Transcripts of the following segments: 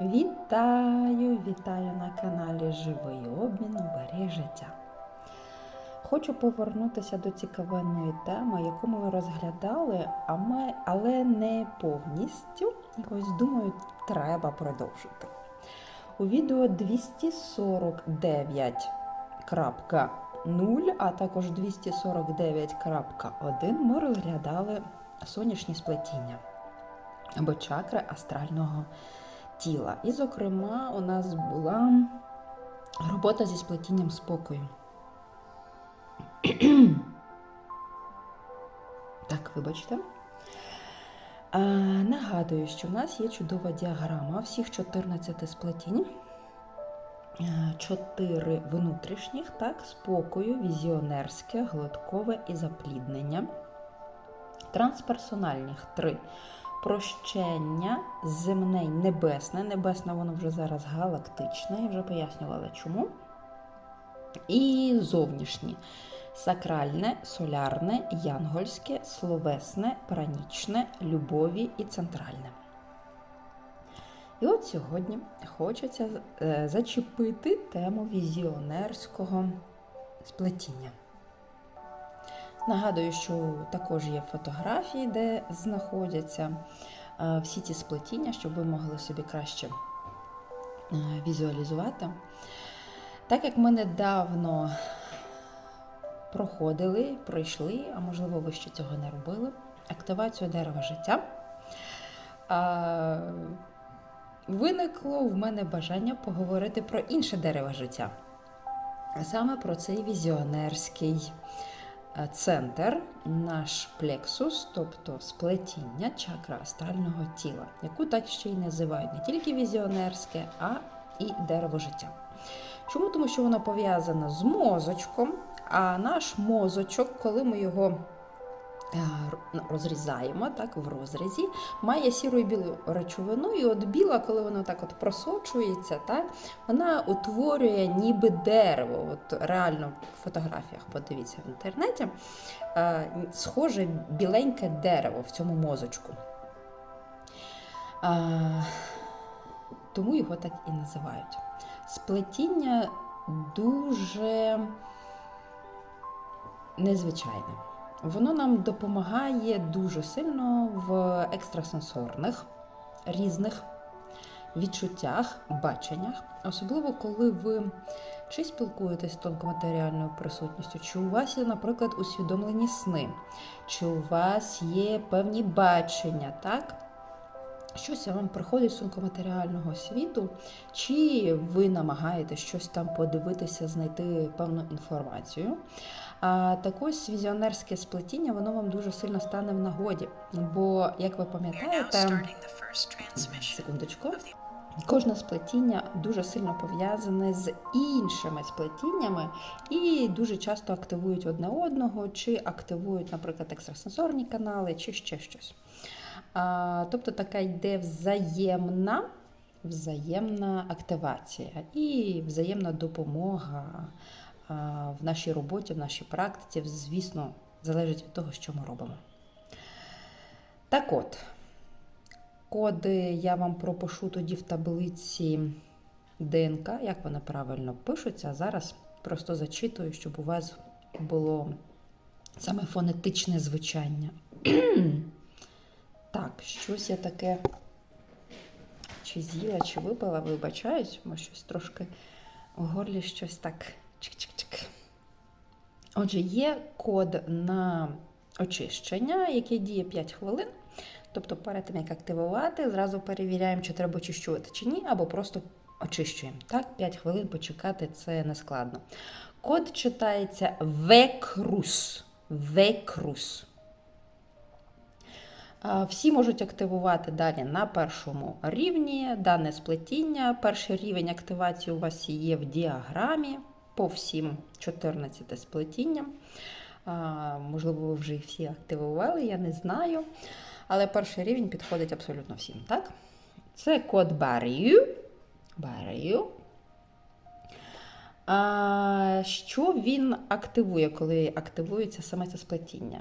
Вітаю, вітаю на каналі Живий обмін Бери життя. Хочу повернутися до цікавенної теми, яку ми розглядали, але не повністю. І ось думаю, треба продовжити. У відео 249.0, а також 249.1 ми розглядали сонячні сплетіння або чакри астрального тіла. І, зокрема, у нас була робота зі сплетінням спокою. так, вибачте. А, нагадую, що в нас є чудова діаграма всіх 14 сплетінь. 4 внутрішніх, так, спокою, візіонерське, глоткове і запліднення. Трансперсональних 3 прощення земне й небесне. Небесне, воно вже зараз галактичне, я вже пояснювала чому. І зовнішні сакральне, солярне, янгольське, словесне, пранічне, любові і центральне. І от сьогодні хочеться е, зачепити тему візіонерського сплетіння. Нагадую, що також є фотографії, де знаходяться е, всі ці сплетіння, щоб ви могли собі краще е, візуалізувати. Так як ми недавно проходили, пройшли, а можливо, ви ще цього не робили, активацію дерева життя, виникло в мене бажання поговорити про інше дерево життя, а саме про цей візіонерський центр, наш плексус, тобто сплетіння чакра астрального тіла, яку так ще й називають не тільки візіонерське, а і дерево життя. Чому? Тому що воно пов'язане з мозочком, а наш мозочок, коли ми його розрізаємо так, в розрізі, має сіру і білу речовину, і от біла, коли вона так от просочується, так, вона утворює ніби дерево. От Реально в фотографіях, подивіться в інтернеті, схоже біленьке дерево в цьому мозочку. Тому його так і називають. Сплетіння дуже незвичайне. Воно нам допомагає дуже сильно в екстрасенсорних різних відчуттях, баченнях, особливо коли ви чи спілкуєтесь з тонкоматеріальною присутністю, чи у вас є, наприклад, усвідомлені сни, чи у вас є певні бачення, так? Щось вам приходить з тонкоматеріального світу, чи ви намагаєтесь щось там подивитися, знайти певну інформацію. А так ось візіонерське сплетіння, воно вам дуже сильно стане в нагоді. Бо, як ви пам'ятаєте, секундочку, кожне сплетіння дуже сильно пов'язане з іншими сплетіннями і дуже часто активують одне одного, чи активують, наприклад, екстрасенсорні канали, чи ще щось. Тобто така йде взаємна, взаємна активація і взаємна допомога в нашій роботі, в нашій практиці, звісно, залежить від того, що ми робимо. Так от, коди я вам пропишу тоді в таблиці ДНК, як вони правильно пишуться, зараз просто зачитую, щоб у вас було саме фонетичне звучання. щось я таке чи з'їла, чи випила, вибачаюсь, може щось трошки в горлі щось так. Чик-чик-чик. Отже, є код на очищення, який діє 5 хвилин. Тобто, перед тим, як активувати, зразу перевіряємо, чи треба очищувати чи ні, або просто очищуємо. Так, 5 хвилин почекати це не складно. Код читається векрус. Векрус. Всі можуть активувати далі на першому рівні дане сплетіння. Перший рівень активації у вас є в діаграмі по всім 14 сплетінням. Можливо, ви вже їх всі активували, я не знаю. Але перший рівень підходить абсолютно всім. так? Це код. Barrier. А, Що він активує, коли активується саме це сплетіння?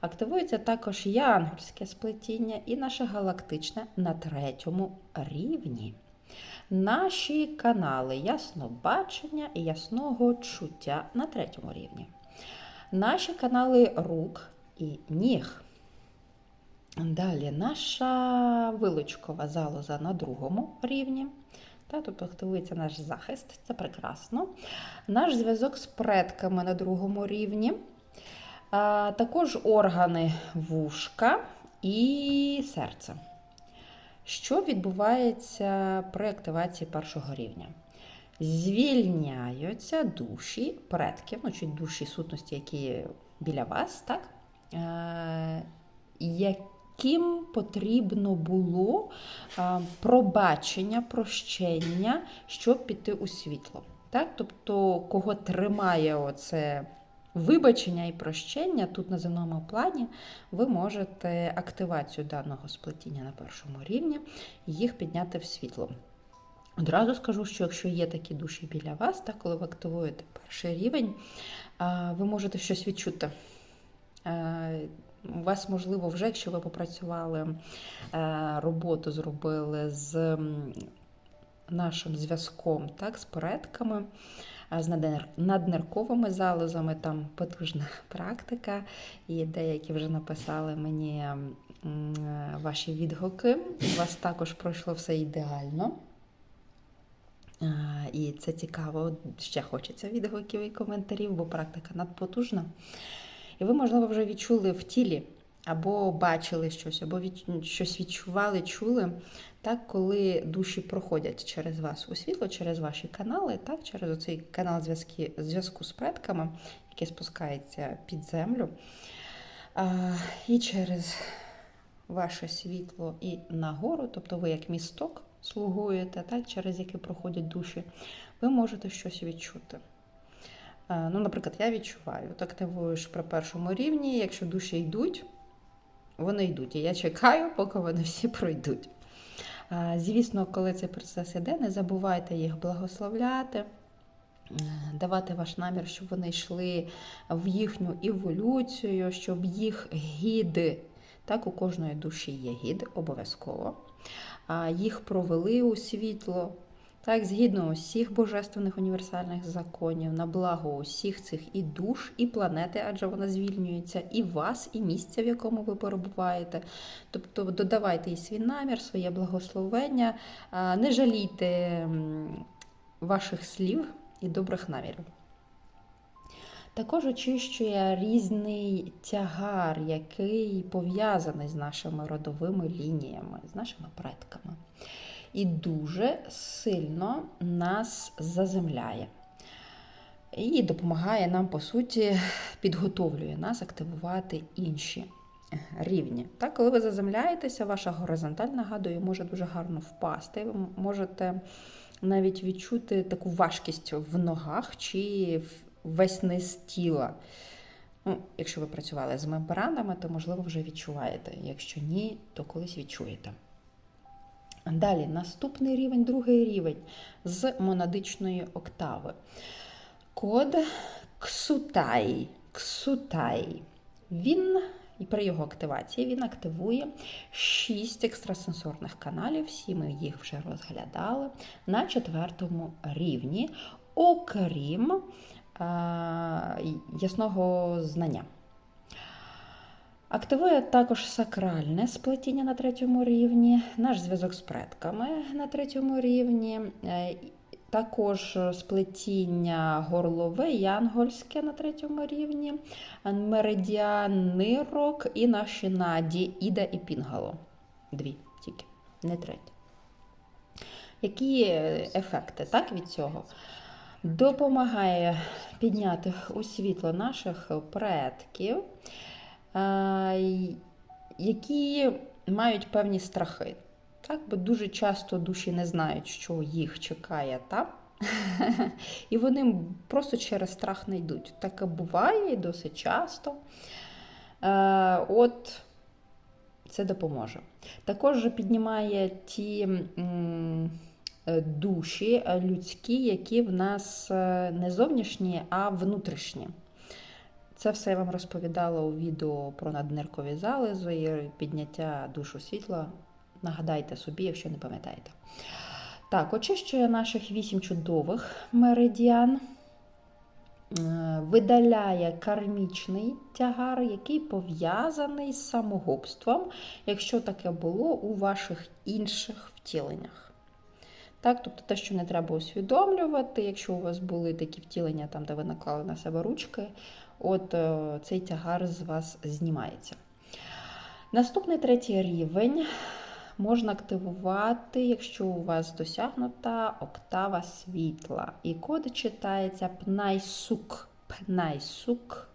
Активується також янгольське сплетіння і наше галактичне на третьому рівні. Наші канали яснобачення і ясного чуття на третьому рівні. Наші канали рук і ніг. Далі наша вилучкова залоза на другому рівні. Та, тобто активується наш захист, це прекрасно. Наш зв'язок з предками на другому рівні. А, також органи вушка і серце. Що відбувається при активації першого рівня? Звільняються душі предків, ну, чи душі сутності, які біля вас, так? Е, яким потрібно було е, пробачення, прощення, щоб піти у світло. Так? Тобто, кого тримає оце вибачення і прощення тут на земному плані, ви можете активацію даного сплетіння на першому рівні їх підняти в світло. Одразу скажу, що якщо є такі душі біля вас, так, коли ви активуєте перший рівень, ви можете щось відчути. У вас, можливо, вже, якщо ви попрацювали роботу, зробили з нашим зв'язком, так, з предками, з наднерковими залозами, там потужна практика, і деякі вже написали мені ваші відгуки. У вас також пройшло все ідеально. І це цікаво, ще хочеться відгуків і коментарів, бо практика надпотужна. І ви, можливо, вже відчули в тілі, або бачили щось, або від... щось відчували, чули, так, коли душі проходять через вас у світло, через ваші канали, так, через цей канал зв'язку з предками, який спускається під землю. А, І через ваше світло і нагору, тобто ви як місток слугуєте, так, через який проходять душі, ви можете щось відчути. Ну, Наприклад, я відчуваю, от активуєш при першому рівні, якщо душі йдуть, вони йдуть. І я чекаю, поки вони всі пройдуть. Звісно, коли цей процес іде, не забувайте їх благословляти, давати ваш намір, щоб вони йшли в їхню еволюцію, щоб їх гіди, так у кожної душі є гід, обов'язково, їх провели у світло. Так, згідно усіх божественних універсальних законів, на благо усіх цих і душ, і планети, адже вона звільнюється, і вас, і місця, в якому ви перебуваєте. Тобто додавайте і свій намір, своє благословення, не жалійте ваших слів і добрих намірів. Також очищує різний тягар, який пов'язаний з нашими родовими лініями, з нашими предками і дуже сильно нас заземляє. І допомагає нам, по суті, підготовлює нас активувати інші рівні. Так, Коли ви заземляєтеся, ваша горизонталь, нагадую, може дуже гарно впасти. Ви можете навіть відчути таку важкість в ногах чи весь низ тіла. Ну, Якщо ви працювали з мембранами, то, можливо, вже відчуваєте. Якщо ні, то колись відчуєте. Далі, наступний рівень, другий рівень з монадичної октави. Код Ксутай. Ксутай. Він, і при його активації він активує 6 екстрасенсорних каналів, всі ми їх вже розглядали, на четвертому рівні, окрім а, ясного знання. Активує також сакральне сплетіння на третьому рівні, наш зв'язок з предками на третьому рівні, е, також сплетіння горлове, янгольське на третьому рівні, меридіан нирок і наші наді, Іда і Пінгало. Дві тільки, не третя. Які ефекти так, від цього? Допомагає підняти у світло наших предків які мають певні страхи. Так? Бо дуже часто душі не знають, що їх чекає там. І вони просто через страх не йдуть. Таке буває досить часто. От це допоможе. Також піднімає ті душі людські, які в нас е, не зовнішні, а внутрішні. Це все я вам розповідала у відео про надниркові залози підняття душу світла. Нагадайте собі, якщо не пам'ятаєте. Так, очищує наших вісім чудових меридіан, е, видаляє кармічний тягар, який пов'язаний з самогубством, якщо таке було у ваших інших втіленнях. Так, тобто те, що не треба усвідомлювати, якщо у вас були такі втілення, там, де ви наклали на себе ручки, от е, цей тягар з вас знімається. Наступний третій рівень можна активувати, якщо у вас досягнута октава світла. І код читається пнайсук. Пнайсук.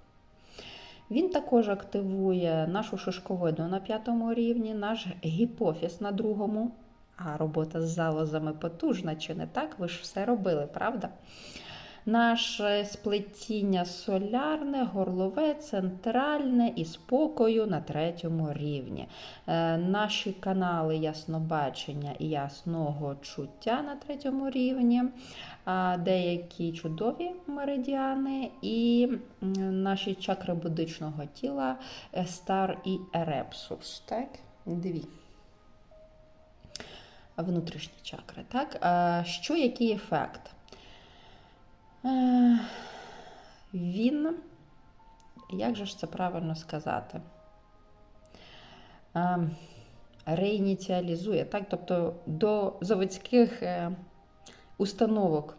Він також активує нашу шишковидну на п'ятому рівні, наш гіпофіз на другому. А робота з залозами потужна, чи не так? Ви ж все робили, правда? Наше сплетіння солярне, горлове, центральне і спокою на третьому рівні. Е, наші канали яснобачення і ясного чуття на третьому рівні, деякі чудові меридіани і наші чакри будичного тіла Естар і Ерепсус. Так? Дві. Внутрішні чакри. Так? Що який ефект? Е, він, як же ж це правильно сказати? Е, реініціалізує, так? тобто до заводських е, установок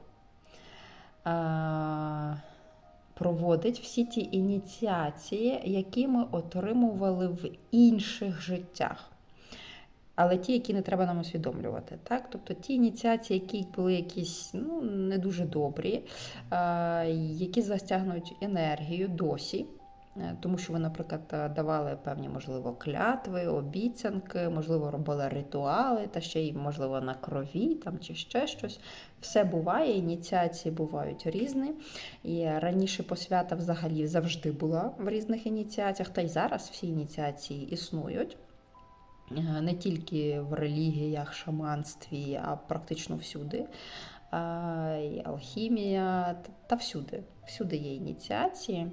проводить всі ті ініціації, які ми отримували в інших життях але ті, які не треба нам усвідомлювати. Так? Тобто ті ініціації, які були якісь ну, не дуже добрі, які застягнують енергію досі. Е, тому що ви, наприклад, давали певні, можливо, клятви, обіцянки, можливо, робили ритуали, та ще й, можливо, на крові там, чи ще щось. Все буває, ініціації бувають різні. І раніше посвята взагалі завжди була в різних ініціаціях, та й зараз всі ініціації існують. Е, не тільки в релігіях, шаманстві, а практично всюди. І алхімія та всюди. Всюди є ініціації.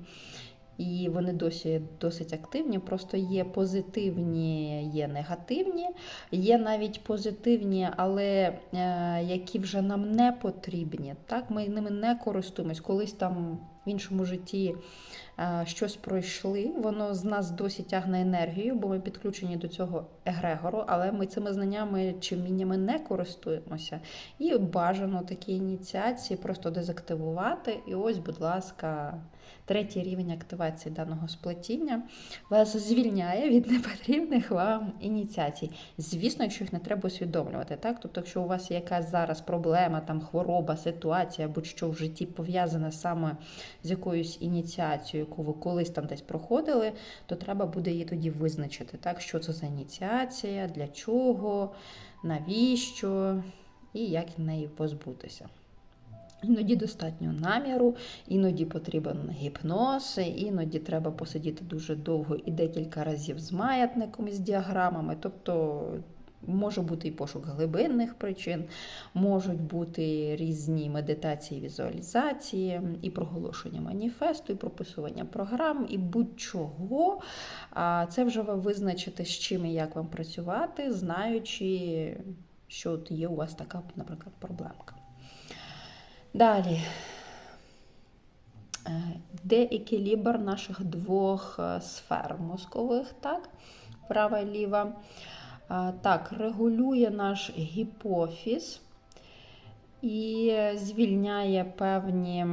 І вони досі досить активні. Просто є позитивні, є негативні, є навіть позитивні, але е, які вже нам не потрібні. Так, Ми ними не користуємось. Колись там в іншому житті Е, щось пройшли, воно з нас досі тягне енергію, бо ми підключені до цього егрегору, але ми цими знаннями чи вміннями не користуємося. І бажано такі ініціації просто дезактивувати. І ось, будь ласка, третій рівень активації даного сплетіння вас звільняє від непотрібних вам ініціацій. Звісно, якщо їх не треба усвідомлювати. Так? Тобто, якщо у вас є якась зараз проблема, там хвороба, ситуація, будь-що в житті пов'язане саме з якоюсь ініціацією, яку ви колись там десь проходили, то треба буде її тоді визначити, так? що це за ініціація, для чого, навіщо і як неї позбутися. Іноді достатньо наміру, іноді потрібен гіпноз, іноді треба посидіти дуже довго і декілька разів з маятником і з діаграмами. Тобто може бути і пошук глибинних причин, можуть бути різні медитації, візуалізації, і проголошення маніфесту, і прописування програм, і будь-чого. Це вже ви визначите, з чим і як вам працювати, знаючи, що от є у вас така, наприклад, проблемка. Далі. Де екілібр наших двох е, сфер мозкових, так? права і ліва. Так, регулює наш гіпофіз і звільняє певні.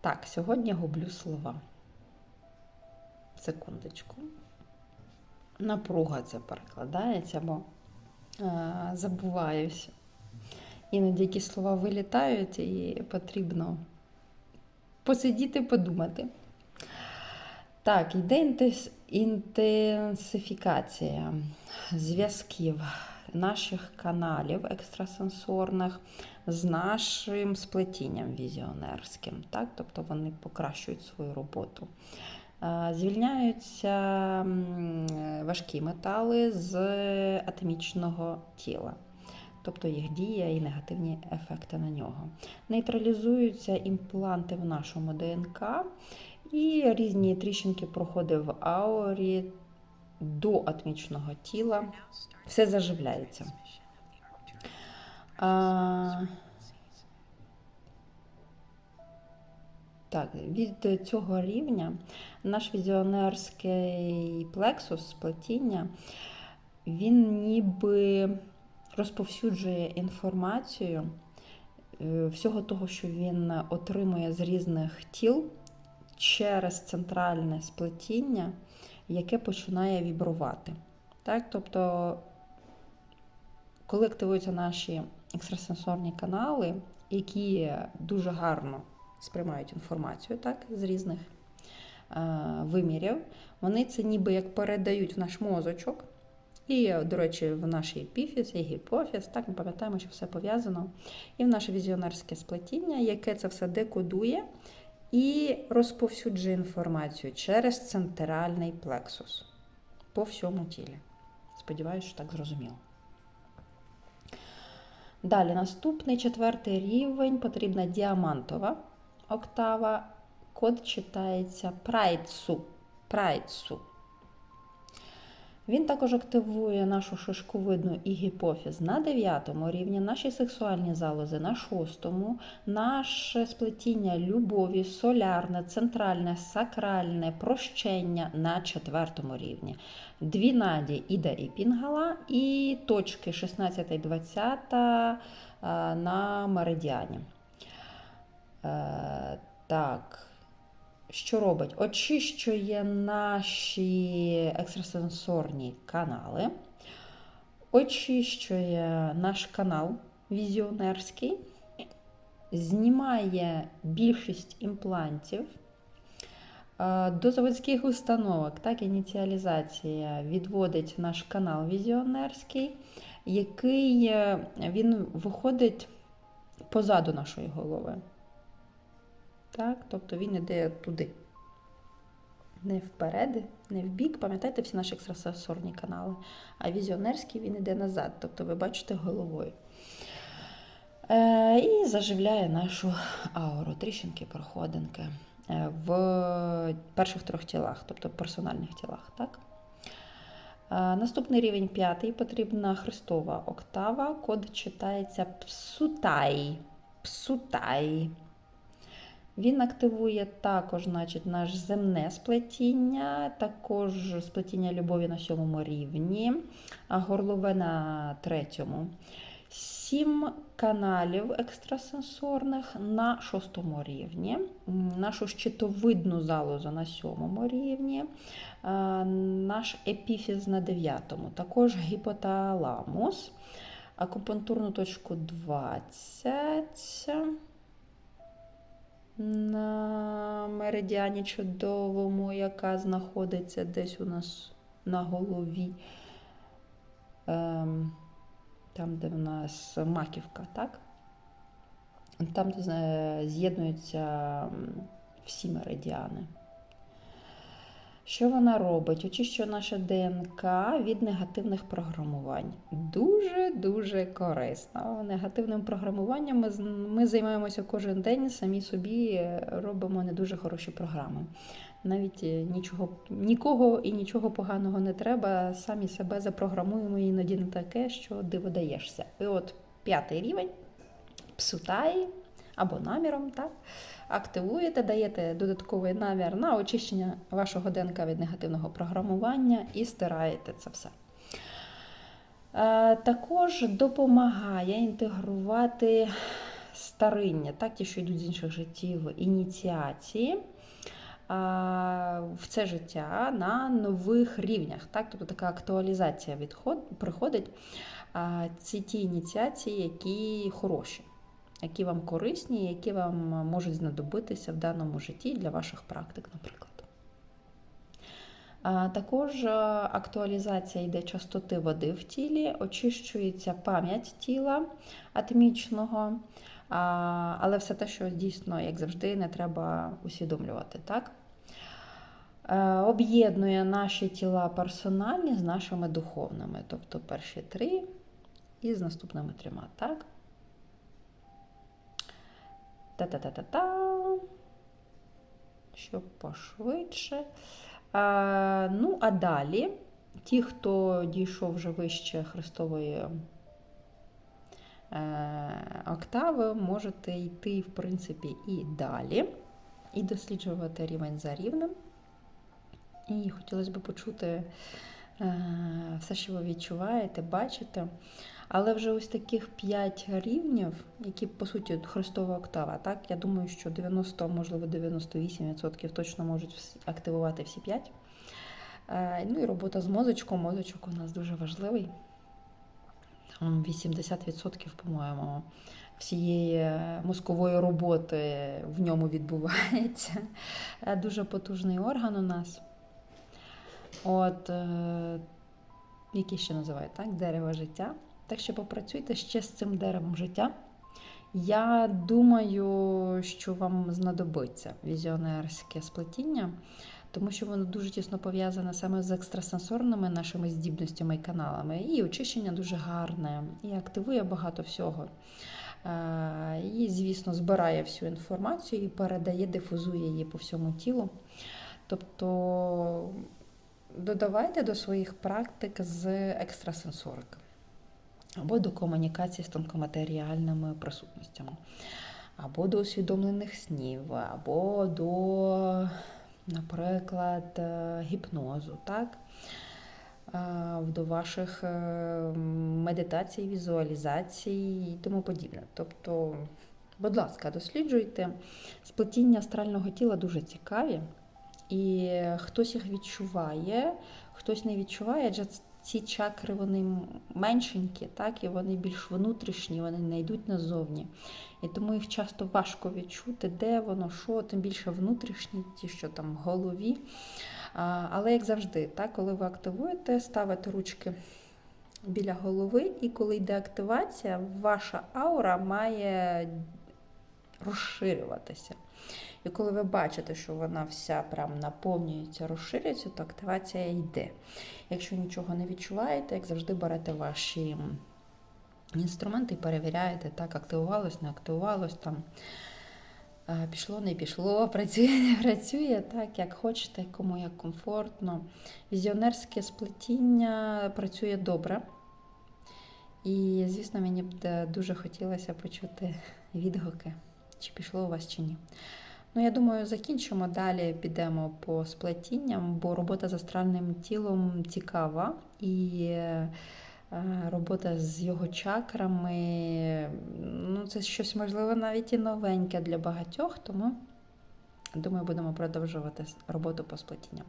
Так, сьогодні гублю слова. Секундочку. Напруга це перекладається, бо а, забуваюся. Іноді якісь слова вилітають, і потрібно посидіти, подумати. Так, йде інтенсифікація зв'язків наших каналів екстрасенсорних з нашим сплетінням візіонерським. Так? Тобто вони покращують свою роботу. Звільняються важкі метали з атомічного тіла тобто їх дія і негативні ефекти на нього. Нейтралізуються імпланти в нашому ДНК, і різні тріщинки проходять в аурі до атмічного тіла, все заживляється. А, так, від цього рівня наш візіонерський плексус, сплетіння, він ніби розповсюджує інформацію е, всього того, що він отримує з різних тіл через центральне сплетіння, яке починає вібрувати. Так? Тобто, коли активуються наші екстрасенсорні канали, які дуже гарно сприймають інформацію так, з різних е, вимірів, вони це ніби як передають в наш мозочок. І, до речі, в наш епіфіз і гіпофіз, так ми пам'ятаємо, що все пов'язано. І в наше візіонерське сплетіння, яке це все декодує і розповсюджує інформацію через центральний плексус по всьому тілі. Сподіваюсь, що так зрозуміло. Далі, наступний четвертий рівень потрібна діамантова октава. Код читається прайцу. прайцу. Він також активує нашу шишковидну і гіпофіз на 9 рівні, наші сексуальні залози на 6, наше сплетіння любові, солярне, центральне, сакральне, прощення на 4 рівні. Дві наді іде і пінгала, і точки 16 і 20 на меридіані. Е, так. Що робить? Очищує наші екстрасенсорні канали, очищує наш канал візіонерський, знімає більшість імплантів. До заводських установок, так, ініціалізація відводить наш канал візіонерський, який е, він виходить позаду нашої голови. Так? Тобто він йде туди. Не вперед, не в бік. Пам'ятаєте всі наші екстрасенсорні канали. А візіонерський він йде назад. Тобто ви бачите головою. Е, І заживляє нашу ауру, тріщинки, проходинки е, в перших трьох тілах, тобто в персональних тілах. Так? Е, наступний рівень п'ятий потрібна хрестова октава. Код читається псутай. Псутай. Він активує також значить, наш земне сплетіння, також сплетіння любові на сьомому рівні, а горлове на третьому. Сім каналів екстрасенсорних на шостому рівні, нашу щитовидну залозу на сьомому рівні, наш епіфіз на дев'ятому, також гіпоталамус, акупунктурну точку 20 на меридіані чудовому, яка знаходиться десь у нас на голові, ем, там, де в нас маківка, так? Там з'єднуються всі меридіани. Що вона робить? Очищує наше ДНК від негативних програмувань. Дуже-дуже корисно. Негативним програмуванням ми, ми займаємося кожен день, самі собі робимо не дуже хороші програми. Навіть нічого, нікого і нічого поганого не треба, самі себе запрограмуємо іноді не таке, що диво даєшся. І от п'ятий рівень псутай або наміром. так? активуєте, даєте додатковий намір на очищення вашого ДНК від негативного програмування і стираєте це все. Е, також допомагає інтегрувати стариння, так, ті, що йдуть з інших життів, ініціації в це життя на нових рівнях. Так? Тобто така актуалізація відход, приходить. Це ті ініціації, які хороші які вам корисні, які вам можуть знадобитися в даному житті для ваших практик, наприклад. Також е, актуалізація йде частоти води в тілі, очищується пам'ять тіла атмічного, але все те, що дійсно, як завжди, не треба усвідомлювати. так? Е, об'єднує наші тіла персональні з нашими духовними, тобто перші три і з наступними трьома. так? Та-та-та-та-та. Щоб пошвидше. А, Ну, а далі Ті, хто дійшов вже вище Христової е, октави, можете йти, в принципі, і далі, і досліджувати рівень за рівнем. І хотілося б почути все, що ви відчуваєте, бачите. Але вже ось таких 5 рівнів, які по суті Христова октава, так я думаю, що 90, можливо, 98% точно можуть активувати всі 5. Е, Ну і робота з мозочком. Мозочок у нас дуже важливий. Там 80%, по-моєму, всієї е, мозкової роботи в ньому відбувається. Е, Дуже потужний орган у нас. От, е, який ще називають, так? Дерево життя. Так що попрацюйте ще з цим деревом життя. Я думаю, що вам знадобиться візіонерське сплетіння, тому що воно дуже тісно пов'язане саме з екстрасенсорними нашими здібностями і каналами. І очищення дуже гарне, і активує багато всього. Е, І, звісно, збирає всю інформацію і передає, дифузує її по всьому тілу. Тобто додавайте до своїх практик з екстрасенсорики або до комунікації з тонкоматеріальними присутностями, або до усвідомлених снів, або до, наприклад, е, гіпнозу, так? Е, до ваших е, медитацій, візуалізацій і тому подібне. Тобто, будь ласка, досліджуйте. Сплетіння астрального тіла дуже цікаві, і хтось їх відчуває, хтось не відчуває, адже ці чакри вони меншенькі, так, і вони більш внутрішні, вони не йдуть назовні. І тому їх часто важко відчути, де воно, що, тим більше внутрішні, ті, що там в голові. Але як завжди, так, коли ви активуєте, ставите ручки біля голови, і коли йде активація, ваша аура має розширюватися. І коли ви бачите, що вона вся прям наповнюється, розширюється, то активація йде. Якщо нічого не відчуваєте, як завжди берете ваші інструменти і перевіряєте, так, активувалось, не активувалось, там е, пішло, не пішло, працює, не працює, так, як хочете, кому як комфортно. Візіонерське сплетіння працює добре. І, звісно, мені б е, дуже хотілося почути відгуки, чи пішло у вас чи ні. Ну, я думаю, закінчимо. Далі підемо по сплетінням, бо робота з астральним тілом цікава і е, робота з його чакрами ну, це щось можливо навіть і новеньке для багатьох, тому думаю, будемо продовжувати роботу по сплетінням.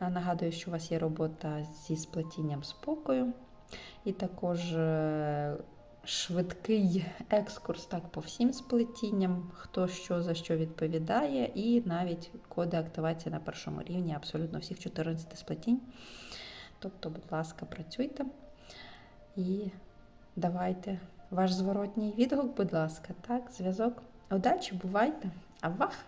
Нагадую, що у вас є робота зі сплетінням спокою, і також е, швидкий екскурс так по всім сплетінням, хто що за що відповідає, і навіть коди активації на першому рівні абсолютно всіх 14 сплетінь. Тобто, будь ласка, працюйте і давайте ваш зворотній відгук, будь ласка, так, зв'язок. Удачі, бувайте! А вах!